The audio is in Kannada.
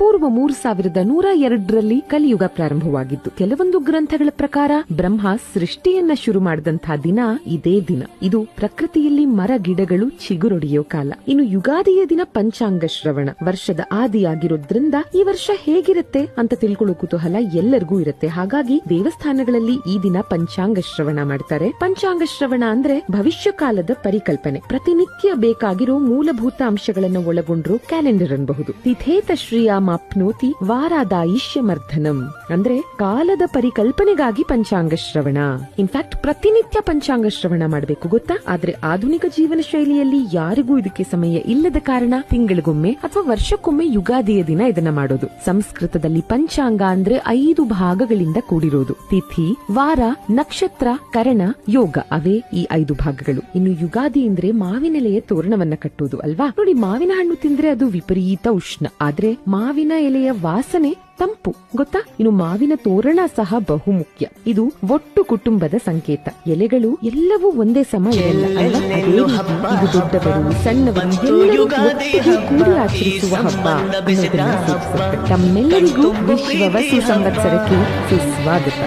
ಪೂರ್ವ ಮೂರು ಸಾವಿರದ ನೂರ ಎರಡರಲ್ಲಿ ಕಲಿಯುಗ ಪ್ರಾರಂಭವಾಗಿದ್ದು, ಕೆಲವೊಂದು ಗ್ರಂಥಗಳ ಪ್ರಕಾರ ಬ್ರಹ್ಮ ಸೃಷ್ಟಿಯನ್ನ ಶುರು ಮಾಡಿದಂತಹ ದಿನ ಇದೇ ದಿನ. ಇದು ಪ್ರಕೃತಿಯಲ್ಲಿ ಮರ ಗಿಡಗಳು ಚಿಗುರೊಡೆಯೋ ಕಾಲ. ಇನ್ನು ಯುಗಾದಿಯ ದಿನ ಪಂಚಾಂಗ ಶ್ರವಣ. ವರ್ಷದ ಆದಿಯಾಗಿರೋದ್ರಿಂದ ಈ ವರ್ಷ ಹೇಗಿರುತ್ತೆ ಅಂತ ತಿಳ್ಕೊಳ್ಳೋ ಕುತೂಹಲ ಎಲ್ಲರಿಗೂ ಇರುತ್ತೆ. ಹಾಗಾಗಿ ದೇವಸ್ಥಾನಗಳಲ್ಲಿ ಈ ದಿನ ಪಂಚಾಂಗ ಶ್ರವಣ ಮಾಡ್ತಾರೆ. ಪಂಚಾಂಗ ಶ್ರವಣ ಅಂದ್ರೆ ಭವಿಷ್ಯ ಕಾಲದ ಪರಿಕಲ್ಪನೆ. ಪ್ರತಿನಿತ್ಯ ಬೇಕಾಗಿರೋ ಮೂಲಭೂತ ಅಂಶಗಳನ್ನು ಒಳಗೊಂಡ್ರು ಕ್ಯಾಲೆಂಡರ್ ಅನ್ಬಹುದು. ತಿಥೇತ ಶ್ರೀಯಾಮಾಪ್ನೋತಿ ಮರ್ಧನಂ ಅಂದ್ರೆ ಕಾಲದ ಪರಿಕಲ್ಪನೆಗಾಗಿ ಪಂಚಾಂಗ ಶ್ರವಣ. ಇನ್ಫ್ಯಾಕ್ಟ್ ಪ್ರತಿನಿತ್ಯ ಪಂಚಾಂಗ ಶ್ರವಣ ಮಾಡಬೇಕು, ಗೊತ್ತಾ? ಆದ್ರೆ ಆಧುನಿಕ ಜೀವನ ಶೈಲಿಯಲ್ಲಿ ಯಾರಿಗೂ ಇದಕ್ಕೆ ಸಮಯ ಇಲ್ಲದ ಕಾರಣ ತಿಂಗಳಿಗೊಮ್ಮೆ ಅಥವಾ ವರ್ಷಕ್ಕೊಮ್ಮೆ ಯುಗಾದಿಯ ದಿನ ಇದನ್ನ ಮಾಡೋದು. ಸಂಸ್ಕೃತದಲ್ಲಿ ಪಂಚಾಂಗ ಅಂದ್ರೆ ಐದು ಭಾಗಗಳಿಂದ ಕೂಡಿರೋದು. ತಿಥಿ, ವಾರ, ನಕ್ಷತ್ರ, ಕರಣ, ಯೋಗ. ಅವೇ ಈ ಐದು ಭಾಗಗಳು. ಇನ್ನು ಯುಗಾದಿ ಅಂದ್ರೆ ಮಾವಿನೆಲೆಯ ತೋರಣವನ್ನ ಕಟ್ಟೋದು, ಅಲ್ವಾ? ನೋಡಿ, ಮಾವಿನ ಹಣ್ಣು ತಿಂದ್ರೆ ಅದು ವಿಪರೀತ ಉಷ್ಣ. ಆದ್ರೆ ಮಾವಿನ ಎಲೆಯ ವಾಸನೆ ತಂಪು ಗೊತ್ತಾ? ಇನ್ನು ಮಾವಿನ ತೋರಣ ಸಹ ಬಹು ಮುಖ್ಯ. ಇದು ಒಟ್ಟು ಕುಟುಂಬದ ಸಂಕೇತ. ಎಲೆಗಳು ಎಲ್ಲವೂ ಒಂದೇ ಸಮ ಇರಲ್ಲ ಇದು ದೊಡ್ಡವರು ಸಣ್ಣವರು ಕೂಡಿ ಆಚರಿಸುವ ಹಬ್ಬ. ತಮ್ಮೆಲ್ಲರಿಗೂ ವಿಶ್ವ ವಸು ಸಂವತ್ಸರಕ್ಕೆ ಸುಸ್ವಾಗತ.